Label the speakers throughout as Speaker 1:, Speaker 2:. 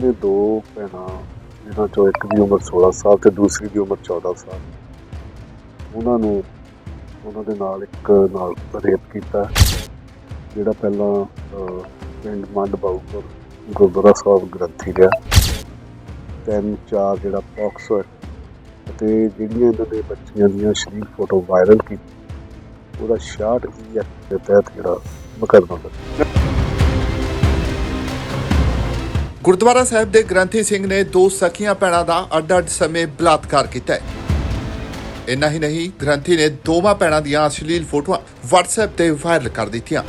Speaker 1: ਉਹਨੇ ਦੋ ਭੈਣਾਂ, ਜਿਨ੍ਹਾਂ ਚੋਂ ਇੱਕ ਦੀ ਉਮਰ 16 ਸਾਲ ਤੇ ਦੂਸਰੀ ਦੀ ਉਮਰ 14 ਸਾਲ। ਉਹਨਾਂ ਨੂੰ, ਉਹਨਾਂ ਦੇ ਨਾਲ ਇੱਕ ਨਾਲ ਰੇਪ ਕੀਤਾ, ਜਿਹੜਾ ਪਹਿਲਾਂ ਪਿੰਡ ਮੰਡ ਬਾਉਪੁਰ ਗੁਰਦੁਆਰਾ ਸਾਹਿਬ ਗ੍ਰੰਥੀ ਗਿਆ ਤਿੰਨ ਚਾਰ ਜਿਹੜਾ ਪੌਕਸੋ ਐਕਟ ਅਤੇ ਜਿਹੜੀਆਂ ਇਹਨਾਂ ਦੇ ਬੱਚੀਆਂ ਦੀਆਂ ਸ਼ਰੀਰ ਫੋਟੋ ਵਾਇਰਲ ਕੀਤੀ ਉਹਦਾ 66 ਈ ਐਕਟ ਦੇ ਤਹਿਤ ਜਿਹੜਾ ਮੁਕੱਦਮਾ ਦਰਜ
Speaker 2: ਗੁਰਦੁਆਰਾ ਸਾਹਿਬ ਦੇ ਗ੍ਰੰਥੀ ਸਿੰਘ ਨੇ ਦੋ ਸਖੀਆਂ ਭੈਣਾਂ ਦਾ ਅੱਡ-ਅੱਡ ਸਮੇਂ ਬਲਾਤਕਾਰ ਕੀਤਾ ਹੈ। ਇੰਨਾ ਹੀ ਨਹੀਂ, ਗ੍ਰੰਥੀ ਨੇ ਦੋਵਾਂ ਭੈਣਾਂ ਦੀਆਂ ਅਸ਼ਲੀਲ ਫੋਟੋਆਂ WhatsApp ਤੇ ਵਾਇਰਲ ਕਰ ਦਿੱਤੀਆਂ।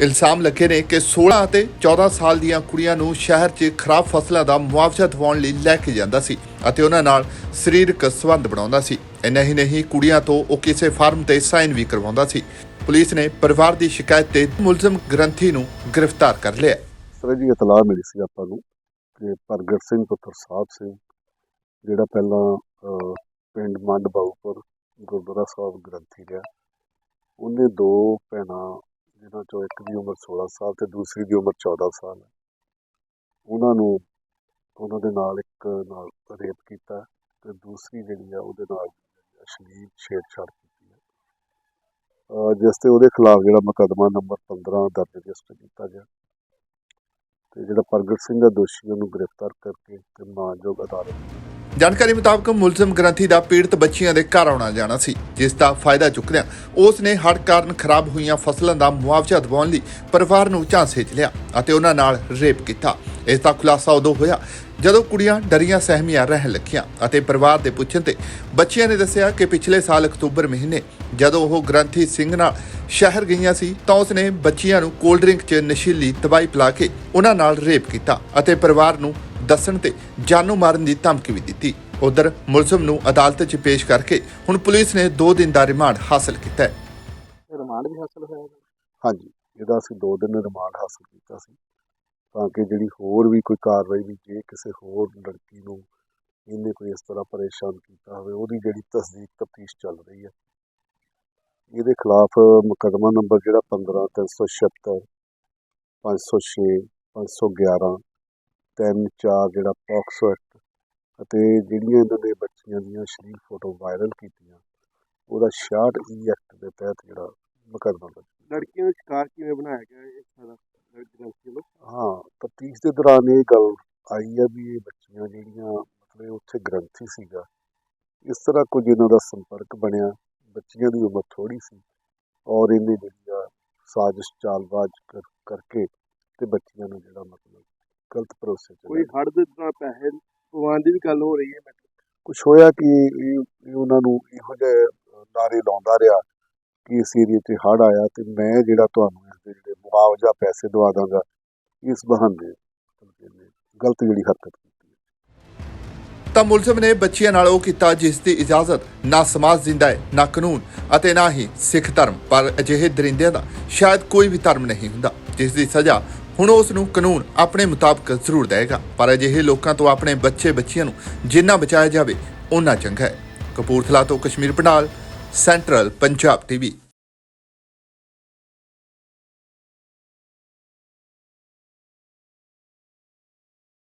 Speaker 2: ਇਲਜ਼ਾਮ ਲੱਗੇ ਨੇ ਕਿ 16 ਅਤੇ 14 ਸਾਲ ਦੀਆਂ ਕੁੜੀਆਂ ਨੂੰ ਸ਼ਹਿਰ 'ਚ ਖਰਾਬ ਫਸਲਾਂ ਦਾ ਮੁਆਵਜ਼ਾ ਦਿਵਾਉਣ ਲਈ ਲੈ ਕੇ ਜਾਂਦਾ ਸੀ ਅਤੇ ਉਹਨਾਂ ਨਾਲ ਸਰੀਰਕ ਸੰਬੰਧ ਬਣਾਉਂਦਾ ਸੀ। ਇੰਨਾ ਹੀ ਨਹੀਂ, ਕੁੜੀਆਂ ਤੋਂ ਉਹ ਕਿਸੇ ਫਾਰਮ ਤੇ ਸਾਈਨ ਵੀ ਕਰਵਾਉਂਦਾ ਸੀ। ਪੁਲਿਸ ਨੇ ਪਰਿਵਾਰ ਦੀ ਸ਼ਿਕਾਇਤ ਤੇ ਮੁਲਜ਼ਮ ਗ੍ਰੰਥੀ ਨੂੰ ਗ੍ਰਿਫਤਾਰ ਕਰ ਲਿਆ
Speaker 1: ਸਰ ਜੀ ਇਤਲਾਹ ਮਿਲੀ ਸੀ ਆਪਾਂ ਨੂੰ ਕਿ ਪ੍ਰਗਟ ਸਿੰਘ ਪੁੱਤਰ ਸਾਹਿਬ ਸਿੰਘ, ਜਿਹੜਾ ਪਹਿਲਾਂ ਪਿੰਡ ਮੰਡ ਬਾਉਪੁਰ ਗੁਰਦੁਆਰਾ ਸਾਹਿਬ ਗ੍ਰੰਥੀ ਰਿਹਾ ਉਹਨੇ ਦੋ ਭੈਣਾਂ, ਜਿਨ੍ਹਾਂ ਚੋਂ ਇੱਕ ਦੀ ਉਮਰ 16 ਸਾਲ ਤੇ ਦੂਸਰੀ ਦੀ ਉਮਰ 14 ਸਾਲ ਹੈ। ਉਹਨਾਂ ਨੂੰ, ਉਹਨਾਂ ਦੇ ਨਾਲ ਇੱਕ ਨਾਲ ਰੇਪ ਕੀਤਾ ਤੇ ਦੂਸਰੀ ਜਿਹੜੀ ਆ ਉਹਦੇ ਨਾਲ ਅਸ਼ਲੀਲ ਛੇੜਛਾੜ ਕੀਤੀ ਹੈ। ਜਿਸ ਤੇ ਉਹਦੇ ਖਿਲਾਫ ਜਿਹੜਾ ਮੁਕੱਦਮਾ ਨੰਬਰ 15 ਦਰਜ ਰਜਿਸਟਰ ਕੀਤਾ ਗਿਆ। ਤੇ ਜਿਹੜਾ ਪ੍ਰਗਟ ਸਿੰਘ ਦਾ ਦੋਸ਼ੀ ਉਹਨੂੰ ਗ੍ਰਿਫਤਾਰ ਕਰਕੇ ਤੇ ਮਾਨਯੋਗ ਅਦਾਲਤ
Speaker 2: ਜਾਣਕਾਰੀ ਮੁਤਾਬਕ ਮੁਲਜ਼ਮ ਗ੍ਰੰਥੀ ਦਾ ਪੀੜਤ ਬੱਚੀਆਂ ਦੇ ਘਰ ਆਉਣਾ ਜਾਣਾ ਸੀ, ਜਿਸ ਦਾ ਫਾਇਦਾ ਚੁੱਕਦਿਆਂ ਉਸ ਨੇ ਹੜ ਕਾਰਨ ਖਰਾਬ ਹੋਈਆਂ ਫਸਲਾਂ ਦਾ ਮੁਆਵਜ਼ਾ ਦਿਵਾਉਣ ਲਈ ਪਰਿਵਾਰ ਨੂੰ ਝਾਂਸੇ 'ਚ ਲਿਆ ਅਤੇ ਉਹਨਾਂ ਨਾਲ ਰੇਪ ਕੀਤਾ। ਇਸ ਦਾ ਖੁਲਾਸਾ ਉਦੋਂ ਹੋਇਆ ਜਦੋਂ ਕੁੜੀਆਂ ਡਰੀਆਂ ਸਹਿਮੀਆਂ ਰਹਿਣ ਲੱਗੀਆਂ ਅਤੇ ਪਰਿਵਾਰ ਦੇ ਪੁੱਛਣ ਤੇ ਬੱਚੀਆਂ ਨੇ ਦੱਸਿਆ ਕਿ ਪਿਛਲੇ ਸਾਲ ਅਕਤੂਬਰ ਮਹੀਨੇ ਜਦੋਂ ਉਹ ਗ੍ਰੰਥੀ ਸਿੰਘ ਨਾਲ ਸ਼ਹਿਰ ਗਈਆਂ ਸੀ ਤਾਂ ਉਸਨੇ ਬੱਚੀਆਂ ਨੂੰ ਕੋਲਡ ਡਰਿੰਕ 'ਚ ਨਸ਼ੀਲੀ ਦਵਾਈ ਪਿਲਾ ਕੇ ਉਹਨਾਂ ਨਾਲ ਰੇਪ ਕੀਤਾ ਅਤੇ ਪਰਿਵਾਰ ਨੂੰ ਦੱਸਣ ਤੇ ਜਾਨੋਂ ਮਾਰਨ ਦੀ ਧਮਕੀ ਵੀ ਦਿੱਤੀ। ਉਧਰ ਮੁਲਜ਼ਮ ਨੂੰ ਅਦਾਲਤ 'ਚ ਪੇਸ਼ ਕਰਕੇ ਹੁਣ ਪੁਲਿਸ ਨੇ 2 ਦਿਨ ਦਾ ਰਿਮਾਂਡ ਹਾਸਲ ਕੀਤਾ ਹੈ।
Speaker 3: ਰਿਮਾਂਡ ਵੀ ਹਾਸਲ ਹੋਇਆ।
Speaker 1: ਹਾਂਜੀ ਇਹਦਾ ਅਸੀਂ 2 ਦਿਨ ਰਿਮਾਂਡ ਹਾਸਲ ਕੀਤਾ ਸੀ। ਤਾਂ ਕਿ ਜਿਹੜੀ ਹੋਰ ਵੀ ਕੋਈ ਕਾਰਵਾਈ ਵੀ, ਜੇ ਕਿਸੇ ਹੋਰ ਲੜਕੀ ਨੂੰ ਇਹਨੇ ਕੋਈ ਇਸ ਤਰ੍ਹਾਂ ਪਰੇਸ਼ਾਨ ਕੀਤਾ ਹੋਵੇ, ਉਹਦੀ ਜਿਹੜੀ ਤਸਦੀਕ ਤਫਤੀਸ਼ ਚੱਲ ਰਹੀ ਹੈ। ਇਹਦੇ ਖਿਲਾਫ ਮੁਕੱਦਮਾ ਨੰਬਰ ਜਿਹੜਾ 15 376 506 511 ਤਿੰਨ ਚਾਰ ਜਿਹੜਾ ਪੌਕਸੋ ਐਕਟ ਅਤੇ ਜਿਹੜੀਆਂ ਇਹਨਾਂ ਦੇ ਬੱਚੀਆਂ ਦੀਆਂ ਸ਼ਰੀਰ ਫੋਟੋ ਵਾਇਰਲ ਕੀਤੀਆਂ, ਉਹਦਾ 66 ਈ ਐਕਟ ਦੇ ਤਹਿਤ ਜਿਹੜਾ ਮੁਕੱਦਮਾ
Speaker 3: ਲੜਕੀਆਂ ਨੂੰ ਸ਼ਿਕਾਰ ਕਿਵੇਂ ਬਣਾਇਆ ਗਿਆ ਇਹ ਸਾਰਾ ਲੜਕੀ ਵੱਲੋਂ
Speaker 1: ਹਾਂ ਤਫਤੀਸ਼ ਦੇ ਦੌਰਾਨ ਇਹ ਗੱਲ ਆਈ ਆ ਵੀ ਇਹ ਬੱਚੀਆਂ ਜਿਹੜੀਆਂ ਮਤਲਬ ਉੱਥੇ ਗ੍ਰੰਥੀ ਸੀਗਾ ਇਸ ਤਰ੍ਹਾਂ ਕੁਝ ਇਹਨਾਂ ਦਾ ਸੰਪਰਕ ਬਣਿਆ ਬੱਚੀਆਂ ਦੀ ਉਮਰ ਥੋੜੀ ਸੀ ਔਰ ਇਹਨੇ ਜਿਹੜੀ ਆ ਸਾਜ਼ਿਸ਼ ਚਾਲਬਾਜ਼ ਕਰ- ਕਰਕੇ ਤੇ ਬੱਚੀਆਂ ਨੂੰ ਜਿਹੜਾ ਮਤਲਬ ਗਲਤ ਭਰੋਸੇ ਚ
Speaker 3: ਕੋਈ ਹੜ ਦੇ ਦੌਰਾਨ ਪੈਸੇ ਪਵਾਉਣ ਦੀ ਵੀ ਗੱਲ ਹੋ ਰਹੀ ਹੈ
Speaker 1: ਕੁਝ ਹੋਇਆ ਕਿ ਇਹ ਉਹਨਾਂ ਨੂੰ ਇਹੋ ਜਿਹੇ ਨਾਰੇ ਲਾਉਂਦਾ ਰਿਹਾ ਕਿ ਇਸ ਏਰੀਏ ਤੇ ਹੜ੍ਹ ਆਇਆ ਤੇ ਮੈਂ ਜਿਹੜਾ ਤੁਹਾਨੂੰ ਇਸ ਦੇ ਜਿਹੜੇ ਮੁਆਵਜ਼ਾ ਪੈਸੇ ਦਵਾ ਦਾਂਗਾ ਇਸ ਬਹਾਨੇ ਗਲਤ ਜਿਹੜੀ ਹਰਕਤ ਕੀਤੀ
Speaker 2: ਤਾਂ ਮੁਲਜ਼ਮ ਨੇ ਬੱਚੀਆਂ ਨਾਲ ਉਹ ਕੀਤਾ ਜਿਸ ਦੀ ਇਜਾਜ਼ਤ ਨਾ ਸਮਾਜ ਦਿੰਦਾ ਹੈ, ਨਾ ਕਾਨੂੰਨ ਅਤੇ ਨਾ ਹੀ ਸਿੱਖ ਧਰਮ। ਪਰ ਅਜਿਹੇ ਦਰਿੰਦਿਆਂ ਦਾ ਸ਼ਾਇਦ ਕੋਈ ਵੀ ਧਰਮ ਨਹੀਂ ਹੁੰਦਾ, ਜਿਸ ਦੀ ਸਜ਼ਾ ਹੁਣ ਉਸ ਨੂੰ ਕਾਨੂੰਨ ਆਪਣੇ ਮੁਤਾਬਕ ਜ਼ਰੂਰ ਦੇਵੇਗਾ। ਪਰ ਅਜਿਹੇ ਲੋਕਾਂ ਤੋਂ ਆਪਣੇ ਬੱਚੇ ਬੱਚੀਆਂ ਨੂੰ ਜਿੰਨਾ ਬਚਾਇਆ ਜਾਵੇ ਉਨਾ ਚੰਗਾ ਹੈ। ਕਪੂਰਥਲਾ ਤੋਂ ਕਸ਼ਮੀਰ ਪੰਡਾਲ, ਸੈਂਟਰਲ ਪੰਜਾਬ ਟੀਵੀ।